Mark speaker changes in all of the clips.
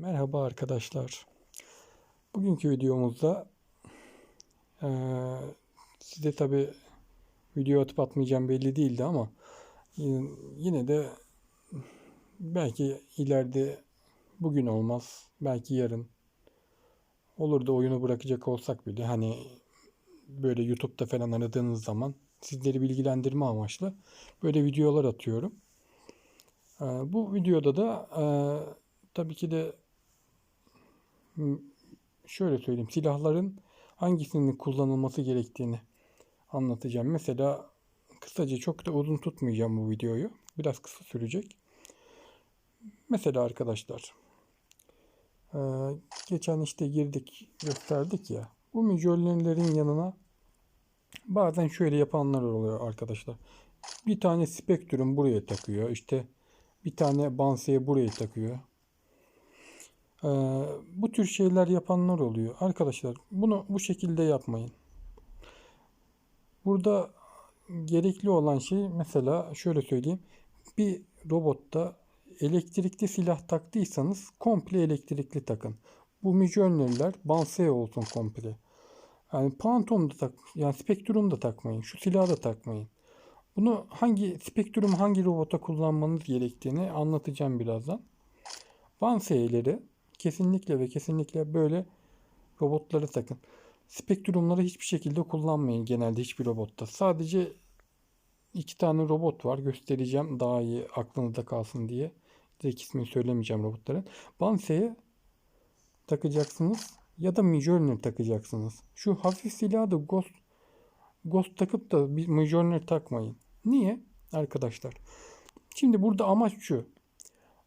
Speaker 1: Merhaba arkadaşlar. Bugünkü videomuzda eee, size tabi video atıp atmayacağım belli değildi ama yine, de belki ileride bugün olmaz, belki yarın olur da oyunu bırakacak olsak bile hani böyle YouTube'da falan aradığınız zaman sizleri bilgilendirme amaçlı böyle videolar atıyorum. Eee, bu videoda da eee, tabii ki de şöyle söyleyeyim silahların hangisinin kullanılması gerektiğini anlatacağım. Mesela kısaca çok da uzun tutmayacağım bu videoyu. Biraz kısa sürecek. Mesela arkadaşlar eee, geçen işte girdik gösterdik ya bu mijöllerin yanına bazen şöyle yapanlar oluyor arkadaşlar. Bir tane spektrum buraya takıyor. İşte bir tane Banse'ye buraya takıyor. Ee, bu tür şeyler yapanlar oluyor. Arkadaşlar bunu bu şekilde yapmayın. Burada gerekli olan şey mesela şöyle söyleyeyim. Bir robotta elektrikli silah taktıysanız komple elektrikli takın. Bu Mjolnir'ler Banse olsun komple. Yani Phantom da tak, yani Spectrum da takmayın. Şu silahı da takmayın. Bunu hangi Spectrum hangi robota kullanmanız gerektiğini anlatacağım birazdan. Banse'leri kesinlikle ve kesinlikle böyle robotları takın. Spektrumları hiçbir şekilde kullanmayın genelde hiçbir robotta. Sadece iki tane robot var. Göstereceğim daha iyi aklınızda kalsın diye. Direkt ismini söylemeyeceğim robotların. Banse'ye takacaksınız ya da Mjolnir takacaksınız. Şu hafif silahı da Ghost Ghost takıp da bir Mjolnir takmayın. Niye? Arkadaşlar. Şimdi burada amaç şu.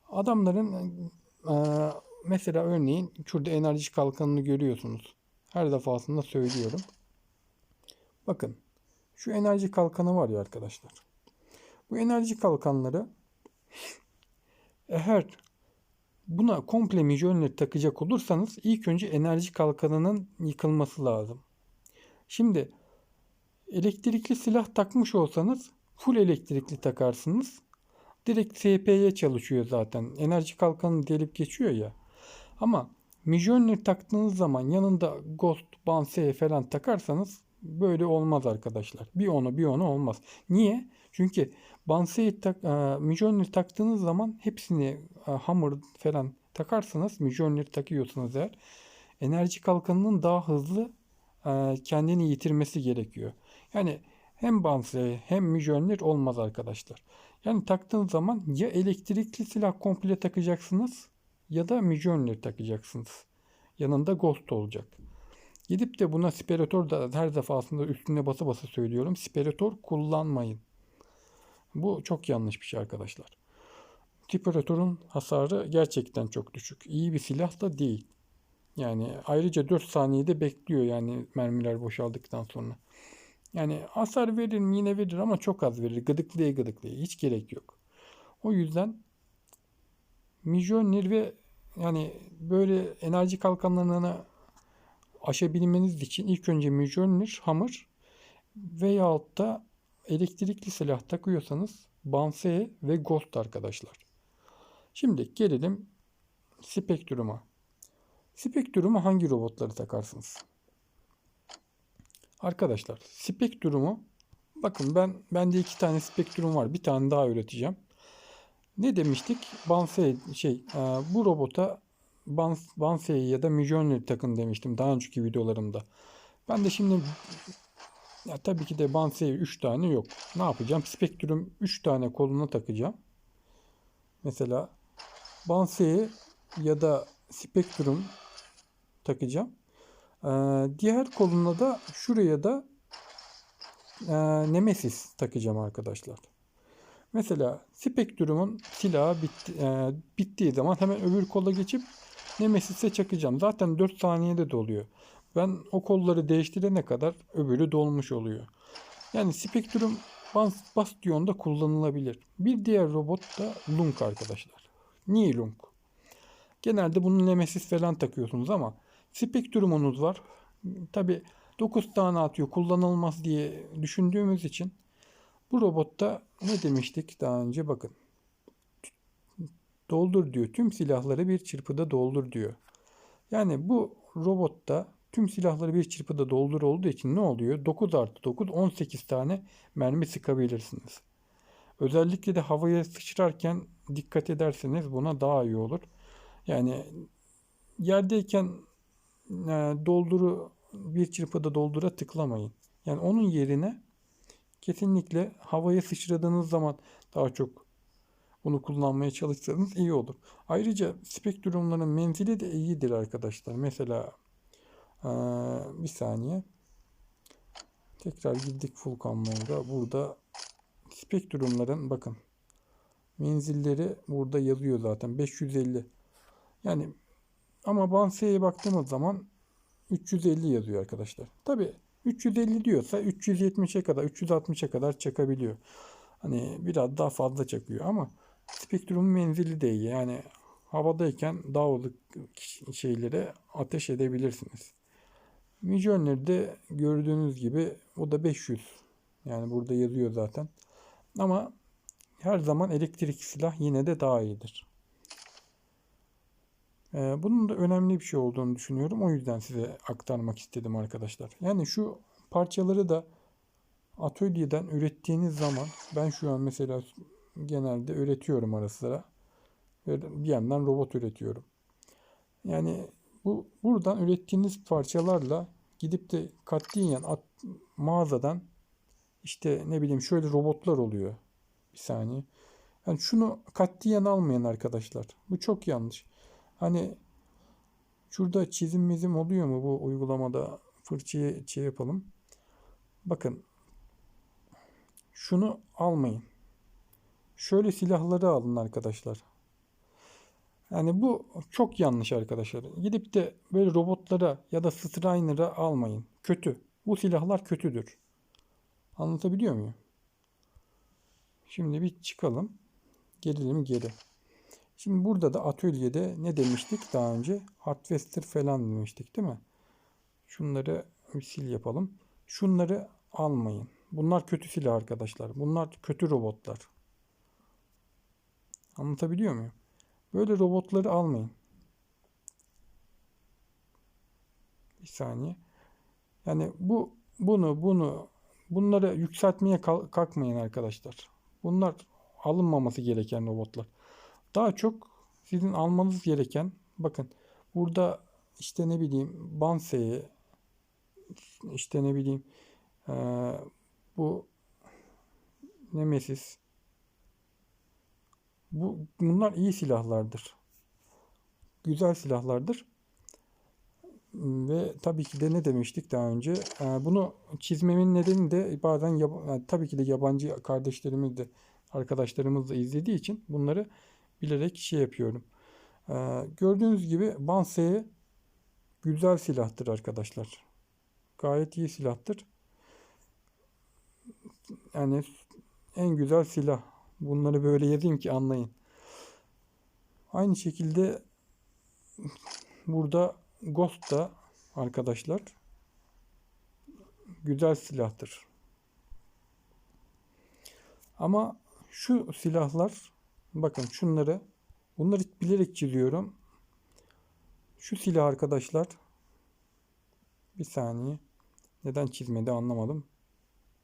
Speaker 1: Adamların eee, mesela örneğin şurada enerji kalkanını görüyorsunuz. Her defasında söylüyorum. Bakın. Şu enerji kalkanı var ya arkadaşlar. Bu enerji kalkanları eğer buna komple Mjolnir takacak olursanız ilk önce enerji kalkanının yıkılması lazım. Şimdi elektrikli silah takmış olsanız full elektrikli takarsınız. Direkt SP'ye çalışıyor zaten. Enerji kalkanı delip geçiyor ya. Ama Mjolnir taktığınız zaman yanında Ghost, Banse falan takarsanız böyle olmaz arkadaşlar. Bir onu bir onu olmaz. Niye? Çünkü Banse'yi tak, e, Mjolnir taktığınız zaman hepsini e, Hammer falan takarsanız Mjolnir takıyorsunuz eğer enerji kalkanının daha hızlı e, kendini yitirmesi gerekiyor. Yani hem Banse hem Mjolnir olmaz arkadaşlar. Yani taktığınız zaman ya elektrikli silah komple takacaksınız ya da Mjolnir takacaksınız. Yanında Ghost olacak. Gidip de buna Sperator da her defasında üstüne basa basa söylüyorum. Sperator kullanmayın. Bu çok yanlış bir şey arkadaşlar. Sperator'un hasarı gerçekten çok düşük. İyi bir silah da değil. Yani ayrıca 4 saniyede bekliyor yani mermiler boşaldıktan sonra. Yani hasar verir mi yine verir ama çok az verir. Gıdıklaya gıdıklaya. Hiç gerek yok. O yüzden Mjolnir ve yani böyle enerji kalkanlarını aşabilmeniz için ilk önce Mjolnir, Hammer veyahut da elektrikli silah takıyorsanız Banse ve Ghost arkadaşlar. Şimdi gelelim Spectrum'a. Spectrum'a hangi robotları takarsınız? Arkadaşlar Spectrum'u bakın ben bende iki tane Spectrum var. Bir tane daha üreteceğim. Ne demiştik? Banse şey e, bu robota Bans, Banse'yi ya da Mjolnir takın demiştim daha önceki videolarımda. Ben de şimdi ya tabii ki de Banse'ye 3 tane yok. Ne yapacağım? Spectrum 3 tane koluna takacağım. Mesela Banse'yi ya da Spectrum takacağım. Ee, diğer koluna da şuraya da e, Nemesis takacağım arkadaşlar. Mesela Spectrum'un silahı bitti, e, bittiği zaman hemen öbür kola geçip Nemesis'e çakacağım. Zaten 4 saniyede doluyor. Ben o kolları değiştirene kadar öbürü dolmuş oluyor. Yani Spectrum Bas- Bastion'da kullanılabilir. Bir diğer robot da Lunk arkadaşlar. Niye Lunk? Genelde bunu Nemesis falan takıyorsunuz ama Spectrum'unuz var. Tabi 9 tane atıyor kullanılmaz diye düşündüğümüz için bu robotta ne demiştik daha önce bakın. doldur diyor. Tüm silahları bir çırpıda doldur diyor. Yani bu robotta tüm silahları bir çırpıda doldur olduğu için ne oluyor? 9 artı 9 18 tane mermi sıkabilirsiniz. Özellikle de havaya sıçrarken dikkat ederseniz buna daha iyi olur. Yani yerdeyken e, dolduru bir çırpıda doldura tıklamayın. Yani onun yerine kesinlikle havaya sıçradığınız zaman daha çok bunu kullanmaya çalışsanız iyi olur. Ayrıca spektrumların menzili de iyidir arkadaşlar. Mesela bir saniye. Tekrar girdik full mode'a. Burada spektrumların bakın menzilleri burada yazıyor zaten 550. Yani ama Banse'ye baktığımız zaman 350 yazıyor arkadaşlar. Tabi 350 diyorsa 370'e kadar 360'a kadar çakabiliyor. Hani biraz daha fazla çakıyor ama spektrum menzili de iyi. Yani havadayken dağlık şeylere ateş edebilirsiniz. Midjourney'de gördüğünüz gibi o da 500. Yani burada yazıyor zaten. Ama her zaman elektrik silah yine de daha iyidir. Ee, bunun da önemli bir şey olduğunu düşünüyorum. O yüzden size aktarmak istedim arkadaşlar. Yani şu parçaları da atölyeden ürettiğiniz zaman ben şu an mesela genelde üretiyorum ara sıra. Bir yandan robot üretiyorum. Yani bu buradan ürettiğiniz parçalarla gidip de katiyen at, mağazadan işte ne bileyim şöyle robotlar oluyor. Bir saniye. Yani şunu katiyen almayın arkadaşlar. Bu çok yanlış. Hani şurada çizim mizim oluyor mu bu uygulamada fırçayı şey yapalım. Bakın şunu almayın. Şöyle silahları alın arkadaşlar. Yani bu çok yanlış arkadaşlar. Gidip de böyle robotlara ya da Striner'a almayın. Kötü. Bu silahlar kötüdür. Anlatabiliyor muyum? Şimdi bir çıkalım. Gelelim geri. Şimdi burada da atölyede ne demiştik daha önce? Harvester falan demiştik değil mi? Şunları sil yapalım. Şunları almayın. Bunlar kötü silah arkadaşlar. Bunlar kötü robotlar. Anlatabiliyor muyum? Böyle robotları almayın. Bir saniye. Yani bu bunu bunu bunları yükseltmeye kalkmayın arkadaşlar. Bunlar alınmaması gereken robotlar. Daha çok sizin almanız gereken bakın burada işte ne bileyim Banse'ye işte ne bileyim ee, bu Nemesis bu, bunlar iyi silahlardır. Güzel silahlardır. Ve tabii ki de ne demiştik daha önce? Ee, bunu çizmemin nedeni de bazen yani tabii ki de yabancı kardeşlerimiz de arkadaşlarımız da izlediği için bunları bilerek şey yapıyorum. Ee, gördüğünüz gibi Banse'ye güzel silahtır arkadaşlar. Gayet iyi silahtır. Yani en güzel silah Bunları böyle yazayım ki anlayın. Aynı şekilde burada Ghost da arkadaşlar güzel silahtır. Ama şu silahlar bakın şunları bunları bilerek çiziyorum. Şu silah arkadaşlar bir saniye neden çizmedi anlamadım.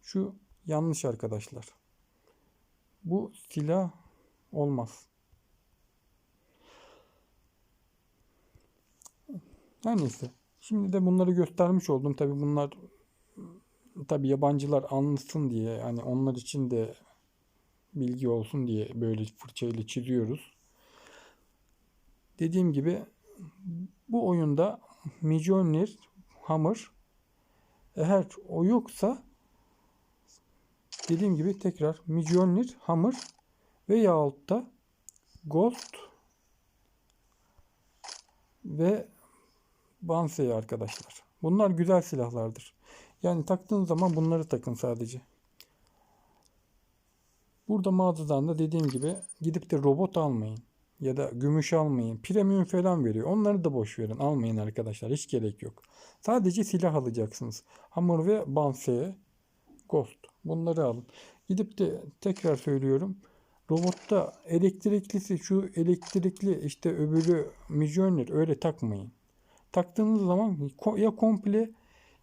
Speaker 1: Şu yanlış arkadaşlar. Bu silah olmaz. Her neyse. Şimdi de bunları göstermiş oldum. Tabi bunlar tabi yabancılar anlasın diye yani onlar için de bilgi olsun diye böyle fırçayla çiziyoruz. Dediğim gibi bu oyunda Mjolnir, Hammer eğer o yoksa dediğim gibi tekrar Mjolnir, Hammer veyahut da Ghost ve Bansei arkadaşlar. Bunlar güzel silahlardır. Yani taktığın zaman bunları takın sadece. Burada mağazadan da dediğim gibi gidip de robot almayın. Ya da gümüş almayın. Premium falan veriyor. Onları da boş verin. Almayın arkadaşlar. Hiç gerek yok. Sadece silah alacaksınız. Hammer ve Bansei Ghost. Bunları alın. Gidip de tekrar söylüyorum. Robotta elektriklisi şu elektrikli işte öbürü Midjourney öyle takmayın. Taktığınız zaman ya komple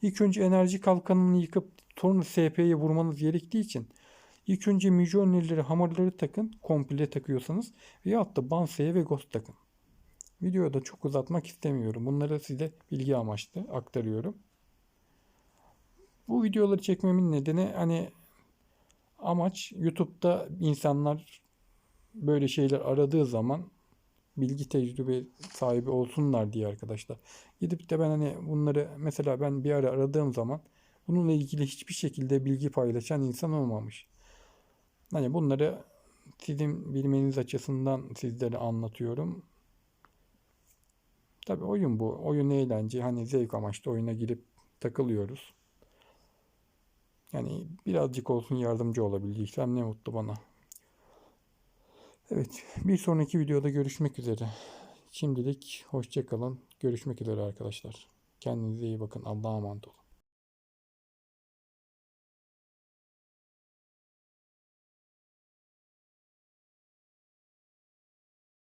Speaker 1: ilk önce enerji kalkanını yıkıp sonra SP'ye vurmanız gerektiği için ilk önce Midjourney'leri hamurları takın komple takıyorsanız veyahut da Banse'ye ve Ghost takın. Videoyu da çok uzatmak istemiyorum. Bunları size bilgi amaçlı aktarıyorum. Bu videoları çekmemin nedeni hani amaç YouTube'da insanlar böyle şeyler aradığı zaman bilgi tecrübe sahibi olsunlar diye arkadaşlar. Gidip de ben hani bunları mesela ben bir ara aradığım zaman bununla ilgili hiçbir şekilde bilgi paylaşan insan olmamış. Hani bunları sizin bilmeniz açısından sizlere anlatıyorum. Tabii oyun bu. Oyun eğlence. Hani zevk amaçlı oyuna girip takılıyoruz. Yani birazcık olsun yardımcı olabildiysem ne mutlu bana. Evet, bir sonraki videoda görüşmek üzere. Şimdilik hoşça kalın. Görüşmek üzere arkadaşlar. Kendinize iyi bakın. Allah'a emanet olun.